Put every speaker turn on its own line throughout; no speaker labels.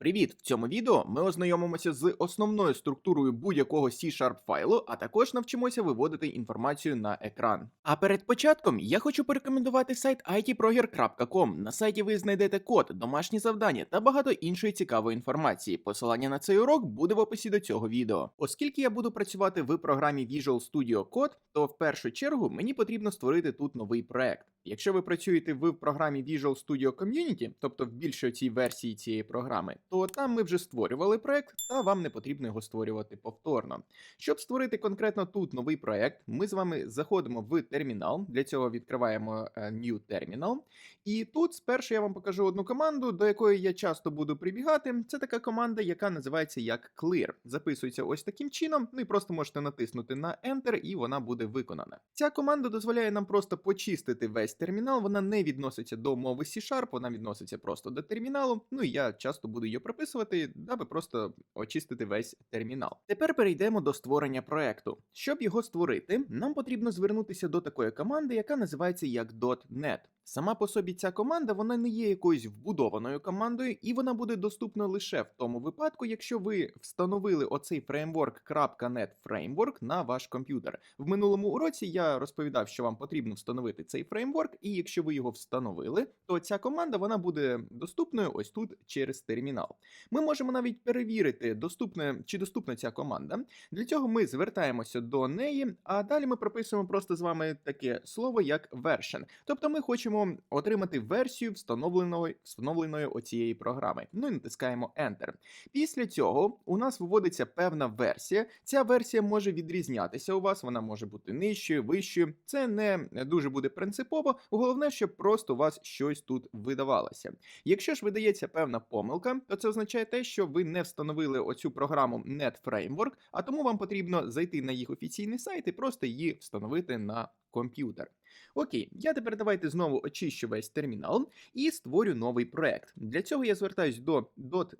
Привіт! В цьому відео ми ознайомимося з основною структурою будь-якого C-Sharp файлу, а також навчимося виводити інформацію на екран. А перед початком я хочу порекомендувати сайт itproger.com. На сайті ви знайдете код, домашні завдання та багато іншої цікавої інформації. Посилання на цей урок буде в описі до цього відео. Оскільки я буду працювати в програмі Visual Studio Code, то в першу чергу мені потрібно створити тут новий проект. Якщо ви працюєте в програмі Visual Studio Community, тобто в більшій цій версії цієї програми, то там ми вже створювали проект, та вам не потрібно його створювати повторно. Щоб створити конкретно тут новий проект, ми з вами заходимо в термінал. Для цього відкриваємо е, New Terminal. І тут спершу я вам покажу одну команду, до якої я часто буду прибігати. Це така команда, яка називається як Clear. Записується ось таким чином. Ну і просто можете натиснути на Enter, і вона буде виконана. Ця команда дозволяє нам просто почистити весь термінал. Вона не відноситься до мови C-Sharp, вона відноситься просто до терміналу. Ну і я часто буду її прописувати, аби просто очистити весь термінал. Тепер перейдемо до створення проекту. Щоб його створити, нам потрібно звернутися до такої команди, яка називається як .NET. Сама по собі ця команда вона не є якоюсь вбудованою командою, і вона буде доступна лише в тому випадку, якщо ви встановили оцей фреймворк .NET Framework на ваш комп'ютер. В минулому уроці я розповідав, що вам потрібно встановити цей фреймворк, і якщо ви його встановили, то ця команда вона буде доступною ось тут через термінал. Ми можемо навіть перевірити, доступна чи доступна ця команда. Для цього ми звертаємося до неї, а далі ми прописуємо просто з вами таке слово як version. Тобто ми хочемо отримати версію встановленої встановленої оцієї програми. Ну і натискаємо Enter. Після цього у нас виводиться певна версія. Ця версія може відрізнятися у вас, вона може бути нижчою, вищою. Це не дуже буде принципово. Головне, щоб просто у вас щось тут видавалося. Якщо ж видається певна помилка, то це означає те, що ви не встановили оцю програму NetFramework, а тому вам потрібно зайти на їх офіційний сайт і просто її встановити на комп'ютер. Окей, я тепер давайте знову очищу весь термінал і створю новий проект. Для цього я звертаюсь до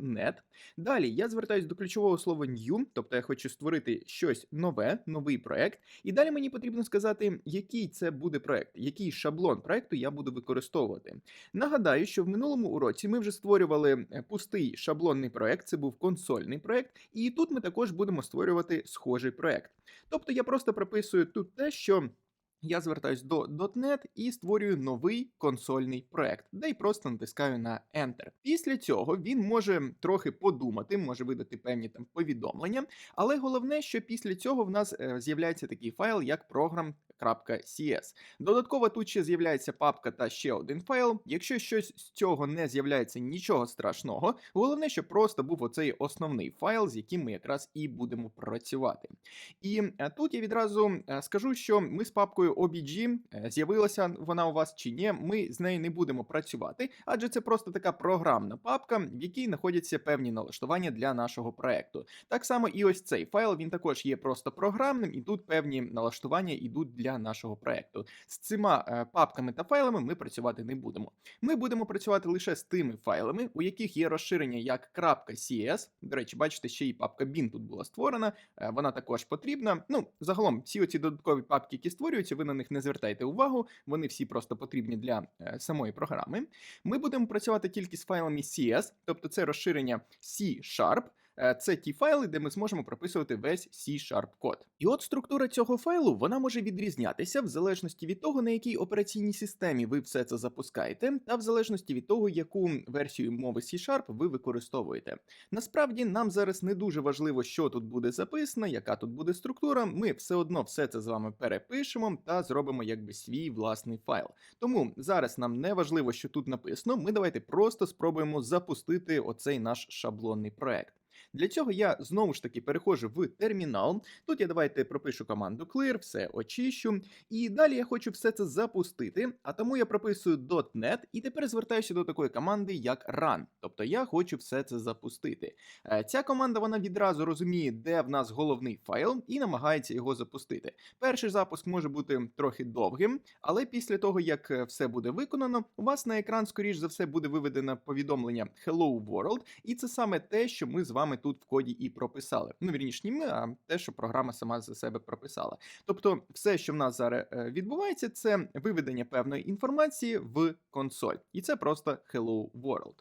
.NET. Далі я звертаюсь до ключового слова new, тобто я хочу створити щось нове, новий проект. І далі мені потрібно сказати, який це буде проект, який шаблон проекту я буду використовувати. Нагадаю, що в минулому уроці ми вже створювали е, пустий шаблонний проект, це був консольний проект, і тут ми також будемо створювати схожий проект. Тобто я просто прописую тут те, що. Я звертаюсь до .NET і створюю новий консольний проект, де й просто натискаю на Enter. Після цього він може трохи подумати, може видати певні там повідомлення, але головне, що після цього в нас е, з'являється такий файл, як program.cs. Додатково тут ще з'являється папка та ще один файл. Якщо щось з цього не з'являється нічого страшного, головне, щоб просто був оцей основний файл, з яким ми якраз і будемо працювати. І е, тут я відразу е, скажу, що ми з папкою OBG, е, з'явилася вона у вас чи ні, ми з нею не будемо працювати, адже це просто така програмна папка, в якій знаходяться певні налаштування для нашого проекту. Так само і ось цей файл, він також є просто програмним, і тут певні налаштування йдуть для нашого проекту. З цими папками та файлами ми працювати не будемо. Ми будемо працювати лише з тими файлами, у яких є розширення як .cs. До речі, бачите, ще і папка bin тут була створена, вона також потрібна. Ну, загалом, всі оці додаткові папки, які створюються, ви на них не звертайте увагу, вони всі просто потрібні для е, самої програми. Ми будемо працювати тільки з файлами CS, тобто це розширення C-Sharp. Е, це ті файли, де ми зможемо прописувати весь C-Sharp код. І от структура цього файлу вона може відрізнятися в залежності від того, на якій операційній системі ви все це запускаєте, та в залежності від того, яку версію мови C-Sharp ви використовуєте. Насправді нам зараз не дуже важливо, що тут буде записано, яка тут буде структура. Ми все одно все це з вами перепишемо та зробимо якби свій власний файл. Тому зараз нам не важливо, що тут написано. Ми давайте просто спробуємо запустити оцей наш шаблонний проект. Для цього я знову ж таки переходжу в термінал. Тут я давайте пропишу команду clear, все очищу. І далі я хочу все це запустити, а тому я прописую .NET і тепер звертаюся до такої команди, як run. Тобто я хочу все це запустити. Е, ця команда вона відразу розуміє, де в нас головний файл, і намагається його запустити. Перший запуск може бути трохи довгим, але після того, як е, все буде виконано, у вас на екран, скоріш за все, буде виведено повідомлення Hello World, і це саме те, що ми з вами тут в коді і прописали. Ну, вірніше, не ми, а те, що програма сама за себе прописала. Тобто, все, що в нас зараз е, відбувається, це виведення певної інформації в консоль. І це просто Hello World.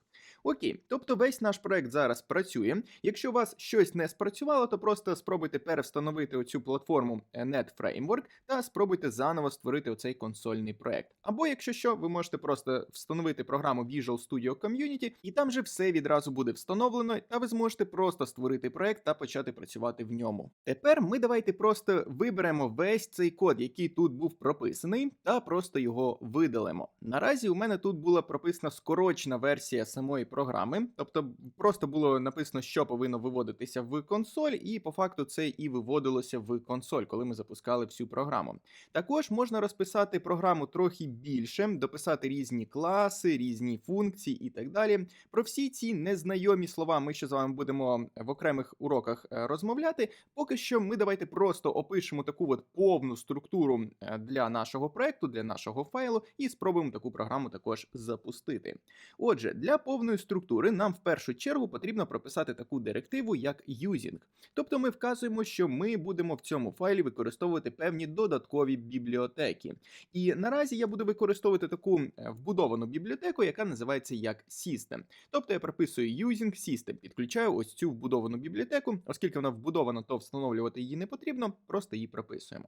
Окей, тобто весь наш проект зараз працює. Якщо у вас щось не спрацювало, то просто спробуйте перевстановити оцю платформу е, NetFramework та спробуйте заново створити оцей консольний проект. Або якщо що, ви можете просто встановити програму Visual Studio Community, і там же все відразу буде встановлено, та ви зможете просто створити проект та почати працювати в ньому. Тепер ми давайте просто виберемо весь цей код, який тут був прописаний, та просто його видалимо. Наразі у мене тут була прописана скорочена версія самої програми, тобто просто було написано, що повинно виводитися в консоль, і по факту це і виводилося в консоль, коли ми запускали всю програму. Також можна розписати програму трохи більше, дописати різні класи, різні функції і так далі. Про всі ці незнайомі слова ми ще з вами будемо в окремих уроках е, розмовляти. Поки що ми давайте просто опишемо таку от повну структуру е, для нашого проекту, для нашого файлу, і спробуємо таку програму також запустити. Отже, для повної структури нам в першу чергу потрібно прописати таку директиву, як using. Тобто ми вказуємо, що ми будемо в цьому файлі використовувати певні додаткові бібліотеки. І наразі я буду використовувати таку е, вбудовану бібліотеку, яка називається як System. Тобто я прописую using system, підключаю ось цю вбудовану бібліотеку, оскільки вона вбудована, то встановлювати її не потрібно, просто її прописуємо.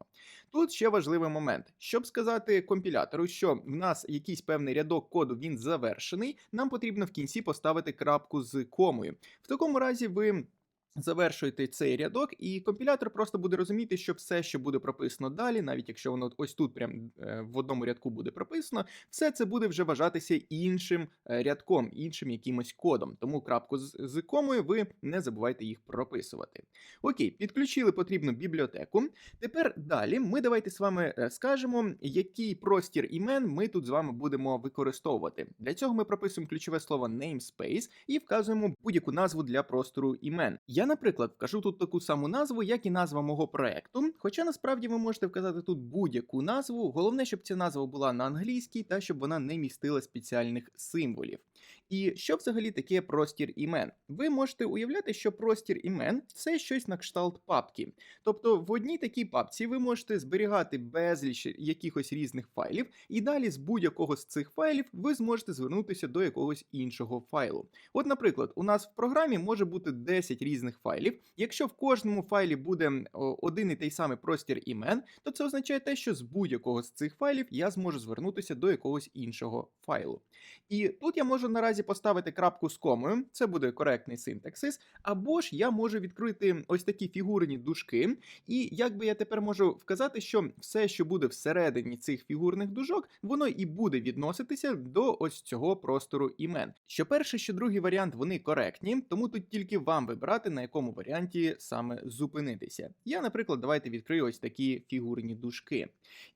Тут ще важливий момент, щоб сказати компілятору, що в нас якийсь певний рядок коду він завершений, нам потрібно в кінці поставити крапку з комою. В такому разі ви. Завершуєте цей рядок, і компілятор просто буде розуміти, що все, що буде прописано далі, навіть якщо воно ось тут, прям е, в одному рядку буде прописано, все це буде вже вважатися іншим е, рядком, іншим якимось кодом. Тому крапку з, комою ви не забувайте їх прописувати. Окей, підключили потрібну бібліотеку. Тепер далі ми давайте з вами е, скажемо, який простір імен ми тут з вами будемо використовувати. Для цього ми прописуємо ключове слово namespace і вказуємо будь-яку назву для простору імен. Я, наприклад, вкажу тут таку саму назву, як і назва мого проекту. Хоча насправді ви можете вказати тут будь-яку назву. Головне, щоб ця назва була на англійській та щоб вона не містила спеціальних символів. І що взагалі таке простір імен? Ви можете уявляти, що простір імен це щось на кшталт папки. Тобто в одній такій папці ви можете зберігати безліч якихось різних файлів, і далі з будь-якого з цих файлів ви зможете звернутися до якогось іншого файлу. От, наприклад, у нас в програмі може бути 10 різних файлів. Якщо в кожному файлі буде один і той самий простір імен, то це означає те, що з будь-якого з цих файлів я зможу звернутися до якогось іншого файлу. І тут я можу наразі поставити крапку з комою, це буде коректний синтаксис, або ж я можу відкрити ось такі фігурні дужки, і якби я тепер можу вказати, що все, що буде всередині цих фігурних дужок, воно і буде відноситися до ось цього простору імен. Що перший, що другий варіант вони коректні, тому тут тільки вам вибирати, на якому варіанті саме зупинитися. Я, наприклад, давайте відкрию ось такі фігурні дужки.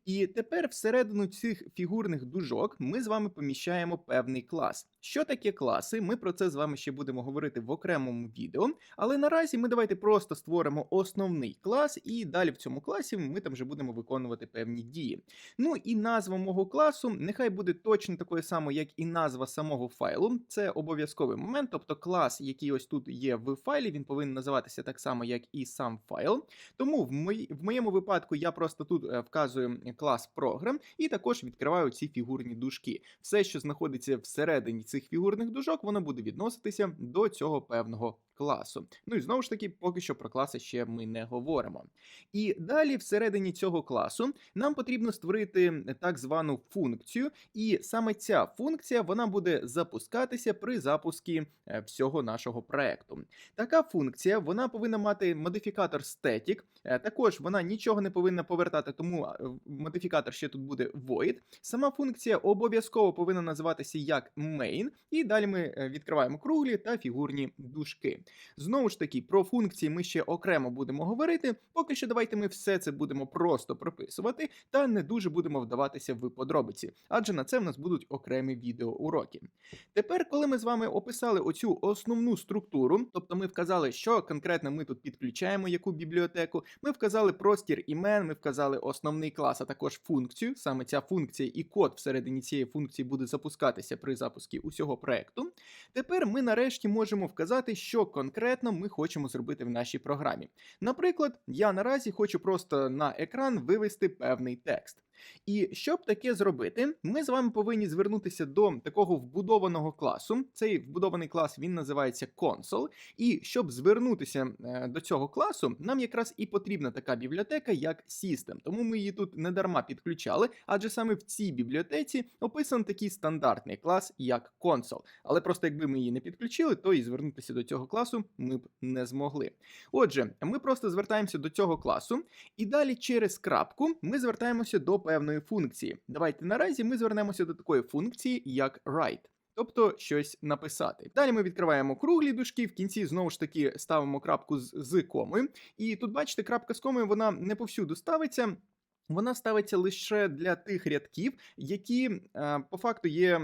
І тепер всередину цих фігурних дужок ми з вами поміщаємо певний клас. Що таке класи? Ми про це з вами ще будемо говорити в окремому відео. Але наразі ми давайте просто створимо основний клас, і далі в цьому класі ми там вже будемо виконувати певні дії. Ну і назва мого класу нехай буде точно такою самою, як і назва самого файлу. Це обов'язковий момент, тобто клас, який ось тут є в файлі, він повинен називатися так само, як і сам файл. Тому в, мої, в моєму випадку я просто тут е, вказую клас Program і також відкриваю ці фігурні дужки. Все, що знаходиться всередині цих фігурних дужок, воно буде відноситися до цього певного класу. Ну і знову ж таки, поки що про класи ще ми не говоримо. І далі, всередині цього класу, нам потрібно створити так звану функцію, і саме ця функція вона буде запускатися при запуску е, всього нашого проекту. Така функція вона повинна мати модифікатор static, е, також вона нічого не повинна повертати, тому е, модифікатор ще тут буде void. Сама функція обов'язково повинна називатися як main, і далі ми відкриваємо круглі та фігурні дужки. Знову ж таки, про функції ми ще окремо будемо говорити. Поки що давайте ми все це будемо просто прописувати та не дуже будемо вдаватися в подробиці, адже на це в нас будуть окремі відеоуроки. Тепер, коли ми з вами описали оцю основну структуру, тобто ми вказали, що конкретно ми тут підключаємо яку бібліотеку, ми вказали простір імен, ми вказали основний клас, а також функцію. Саме ця функція і код всередині цієї функції буде запускатися при запуску усього проекту. Тепер ми нарешті можемо вказати, що конкретно ми хочемо зробити в нашій програмі. Наприклад, я наразі хочу просто на екран вивести певний текст. І щоб таке зробити, ми з вами повинні звернутися до такого вбудованого класу. Цей вбудований клас він називається console. І щоб звернутися е, до цього класу, нам якраз і потрібна така бібліотека, як System. Тому ми її тут не дарма підключали, адже саме в цій бібліотеці описаний такий стандартний клас, як console. Але просто якби ми її не підключили, то і звернутися до цього класу ми б не змогли. Отже, ми просто звертаємося до цього класу, і далі через крапку ми звертаємося до певної функції. Давайте наразі ми звернемося до такої функції, як write. Тобто щось написати. Далі ми відкриваємо круглі дужки, в кінці знову ж таки ставимо крапку з, з комою. І тут, бачите, крапка з комою вона не повсюду ставиться. Вона ставиться лише для тих рядків, які е, по факту є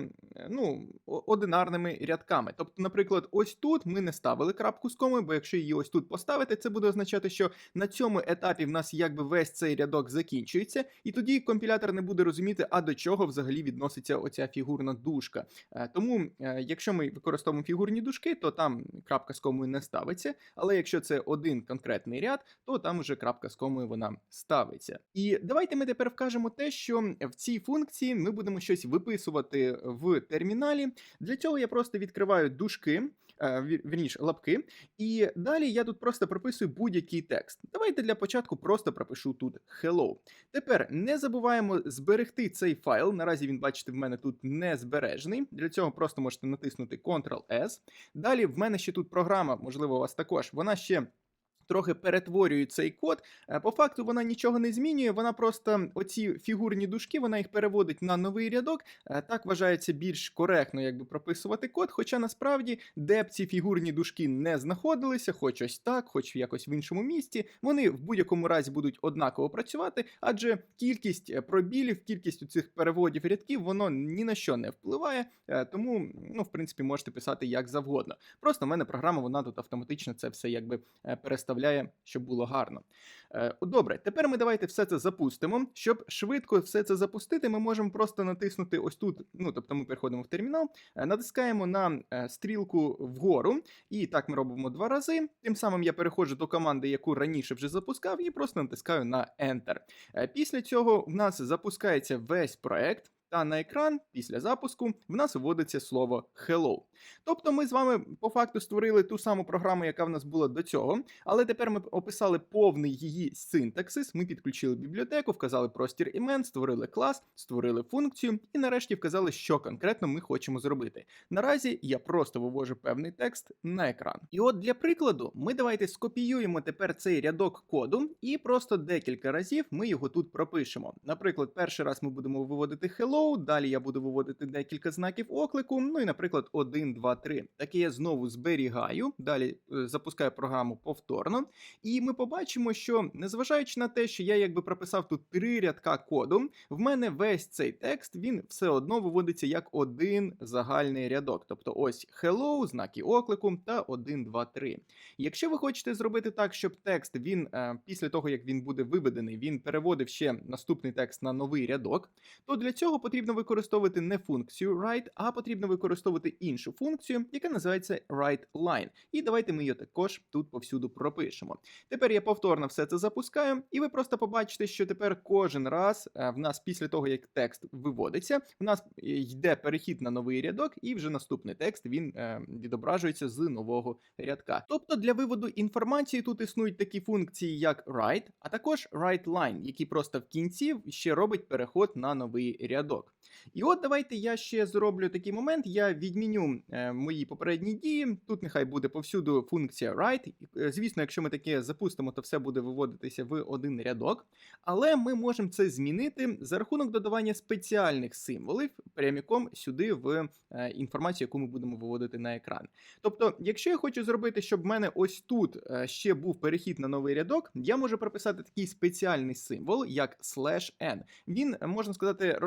ну, одинарними рядками. Тобто, наприклад, ось тут ми не ставили крапку з комою, бо якщо її ось тут поставити, це буде означати, що на цьому етапі в нас якби весь цей рядок закінчується, і тоді компілятор не буде розуміти, а до чого взагалі відноситься оця фігурна дужка. Е, Тому, е, якщо ми використовуємо фігурні дужки, то там крапка з комою не ставиться. Але якщо це один конкретний ряд, то там вже крапка з комою вона ставиться. І давайте ми тепер вкажемо те, що в цій функції ми будемо щось виписувати в терміналі. Для цього я просто відкриваю дужки. е, вір- Вірніше, лапки, і далі я тут просто прописую будь-який текст. Давайте для початку просто пропишу тут hello. Тепер не забуваємо зберегти цей файл. Наразі він, бачите, в мене тут не збережений. Для цього просто можете натиснути Ctrl-S. Далі в мене ще тут програма, можливо, у вас також. Вона ще. Трохи перетворює цей код. Е, По факту вона нічого не змінює, вона просто оці фігурні дужки, вона їх переводить на новий рядок. Е, Так вважається більш коректно, якби прописувати код. Хоча насправді, де б ці фігурні дужки не знаходилися, хоч ось так, хоч якось в іншому місці, вони в будь-якому разі будуть однаково працювати, адже кількість е, пробілів, кількість цих переводів рядків, воно ні на що не впливає. Тому, ну, в принципі, можете писати як завгодно. Просто в мене програма, вона тут автоматично це все якби е, переставляє, щоб було гарно. Е, Добре, тепер ми давайте все це запустимо. Щоб швидко все це запустити, ми можемо просто натиснути ось тут. Ну, тобто ми переходимо в термінал, е, натискаємо на е, стрілку вгору, і так ми робимо два рази. Тим самим я переходжу до команди, яку раніше вже запускав, і просто натискаю на Enter. Після цього в нас запускається весь проект. Та на екран після запуску в нас вводиться слово hello. Тобто ми з вами по факту створили ту саму програму, яка в нас була до цього, але тепер ми описали повний її синтаксис. Ми підключили бібліотеку, вказали простір імен, створили клас, створили функцію і нарешті вказали, що конкретно ми хочемо зробити. Наразі я просто вивожу певний текст на екран. І от для прикладу, ми давайте скопіюємо тепер цей рядок коду і просто декілька разів ми його тут пропишемо. Наприклад, перший раз ми будемо виводити hello, далі я буду виводити декілька знаків оклику. Ну і, наприклад, 1, 2, 3. Таке я знову зберігаю. Далі е, запускаю програму повторно. І ми побачимо, що незважаючи на те, що я якби прописав тут три рядка коду, в мене весь цей текст він все одно виводиться як один загальний рядок. Тобто ось hello, знаки оклику та 1, 2, 3. Якщо ви хочете зробити так, щоб текст він е, після того, як він буде виведений, він переводив ще наступний текст на новий рядок, то для цього потрібно використовувати не функцію write, а потрібно використовувати іншу функцію, яка називається writeLine. І давайте ми її також тут повсюду пропишемо. Тепер я повторно все це запускаю, і ви просто побачите, що тепер кожен раз е, в нас після того, як текст виводиться, в нас е, йде перехід на новий рядок, і вже наступний текст він е, відображується з нового рядка. Тобто для виводу інформації тут існують такі функції, як write, а також writeLine, які просто в кінці ще робить переход на новий рядок. І от давайте я ще зроблю такий момент. Я відміню е, мої попередні дії. Тут нехай буде повсюду функція write. Е, Звісно, якщо ми таке запустимо, то все буде виводитися в один рядок. Але ми можемо це змінити за рахунок додавання спеціальних символів пряміком сюди в е, інформацію, яку ми будемо виводити на екран. Тобто, якщо я хочу зробити, щоб в мене ось тут ще був перехід на новий рядок, я можу прописати такий спеціальний символ, як slash n. Він можна сказати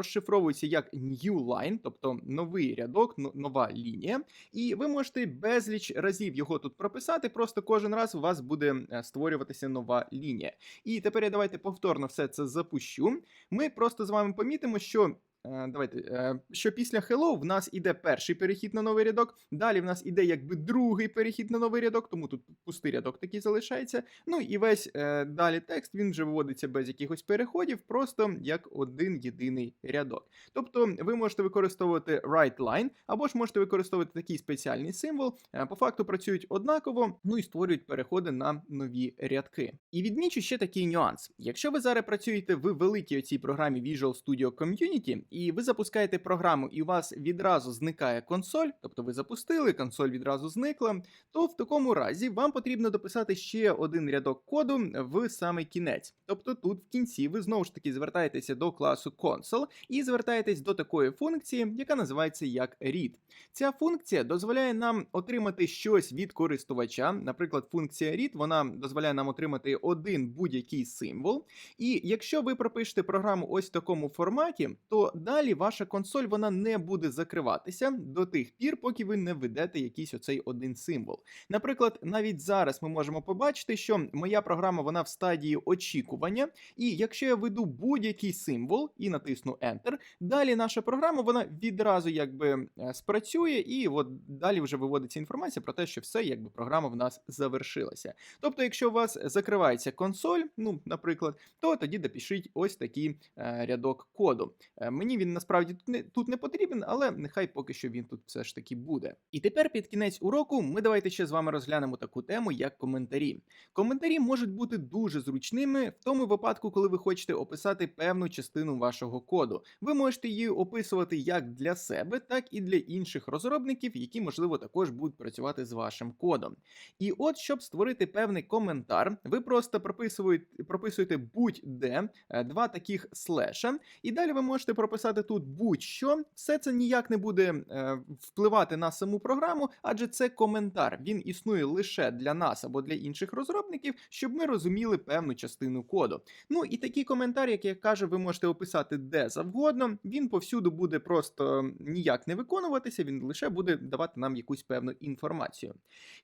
розшифровується як new line, тобто новий рядок, нова лінія. І ви можете безліч разів його тут прописати. Просто кожен раз у вас буде е, створюватися нова лінія. І тепер я давайте повторно все це запущу. Ми просто з вами помітимо, що давайте, е, що після hello в нас іде перший перехід на новий рядок. Далі в нас іде якби другий перехід на новий рядок, тому тут пустий рядок такий залишається. Ну і весь е, далі текст він вже виводиться без якихось переходів, просто як один єдиний рядок. Тобто ви можете використовувати write line, або ж можете використовувати такий спеціальний символ. Е, По факту працюють однаково, ну і створюють переходи на нові рядки. І відмічу ще такий нюанс. Якщо ви зараз працюєте в великій оцій програмі Visual Studio Community, і ви запускаєте програму, і у вас відразу зникає консоль, тобто ви запустили, консоль відразу зникла, то в такому разі вам потрібно дописати ще один рядок коду в самий кінець. Тобто тут в кінці ви знову ж таки звертаєтеся до класу console і звертаєтесь до такої функції, яка називається як read. Ця функція дозволяє нам отримати щось від користувача. Наприклад, функція read вона дозволяє нам отримати один будь-який символ. І якщо ви пропишете програму ось в такому форматі, то далі ваша консоль вона не буде закриватися до тих пір, поки ви не введете якийсь оцей один символ. Наприклад, навіть зараз ми можемо побачити, що моя програма вона в стадії очікування, і якщо я веду будь-який символ і натисну Enter, далі наша програма вона відразу якби е, спрацює, і от далі вже виводиться інформація про те, що все, якби програма в нас завершилася. Тобто, якщо у вас закривається консоль, ну, наприклад, то тоді допишіть ось такий е, рядок коду. Е, мені він насправді тут не, тут не потрібен, але нехай поки що він тут все ж таки буде. І тепер під кінець уроку ми давайте ще з вами розглянемо таку тему, як коментарі. Коментарі можуть бути дуже зручними в тому випадку, коли ви хочете описати певну частину вашого коду. Ви можете її описувати як для себе, так і для інших розробників, які, можливо, також будуть працювати з вашим кодом. І от, щоб створити певний коментар, ви просто прописуєте, прописуєте будь-де е, два таких слеша, і далі ви можете прописати тут будь-що. Все це ніяк не буде е, впливати на саму програму, адже це коментар. Він існує лише для нас або для інших розробників, щоб ми розуміли певну частину коду. Ну і такий коментар, як я кажу, ви можете описати де завгодно. Він повсюду буде просто ніяк не виконуватися, він лише буде давати нам якусь певну інформацію.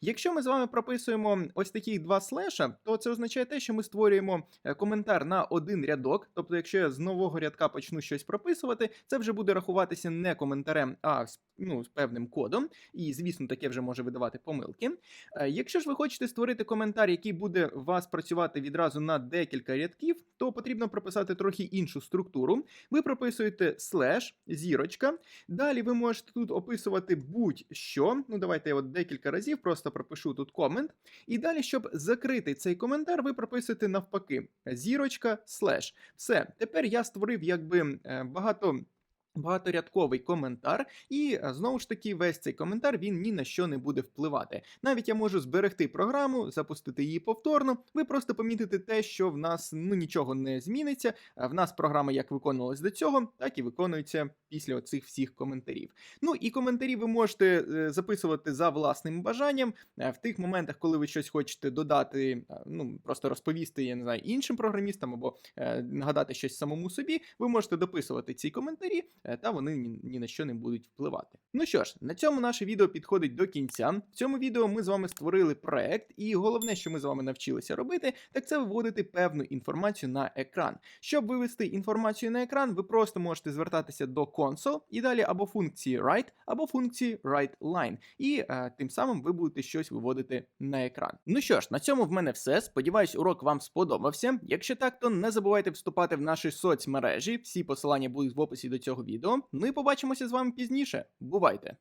Якщо ми з вами прописуємо ось такі два слеша, то це означає те, що ми створюємо е, коментар на один рядок. Тобто, якщо я з нового рядка почну щось прописувати, це вже буде рахуватися не коментарем, а ну, з певним кодом. І, звісно, таке вже може видавати помилки. Е, Якщо ж ви хочете створити коментар, який буде вас працювати відразу на декілька рядків, то потрібно прописати трохи іншу структуру. Ви прописуєте слеш, зірочка. Далі ви можете тут описувати будь-що. Ну, давайте я от декілька разів просто пропишу тут комент. І далі, щоб закрити цей коментар, ви прописуєте навпаки: зірочка, слеш. Все, тепер я створив якби е, багато. Багаторядковий коментар, і е, знову ж таки, весь цей коментар він ні на що не буде впливати. Навіть я можу зберегти програму, запустити її повторно. Ви просто помітите те, що в нас ну нічого не зміниться. В нас програма як виконувалась до цього, так і виконується після оцих всіх коментарів. Ну і коментарі ви можете е, записувати за власним бажанням Е, в тих моментах, коли ви щось хочете додати, е, ну просто розповісти, я не знаю, іншим програмістам або е, нагадати щось самому собі. Ви можете дописувати ці коментарі, е, та вони ні, ні на що не будуть впливати. Ну що ж, на цьому наше відео підходить до кінця. В цьому відео ми з вами створили проект, і головне, що ми з вами навчилися робити, так це виводити певну інформацію на екран. Щоб вивести інформацію на екран, ви просто можете звертатися до console і далі або функції write, або функції write line. І е, тим самим ви будете щось виводити на екран. Ну що ж, на цьому в мене все. Сподіваюсь, урок вам сподобався. Якщо так, то не забувайте вступати в наші соцмережі. Всі посилання будуть в описі до цього відео. Ну і побачимося з вами пізніше. Бувайте!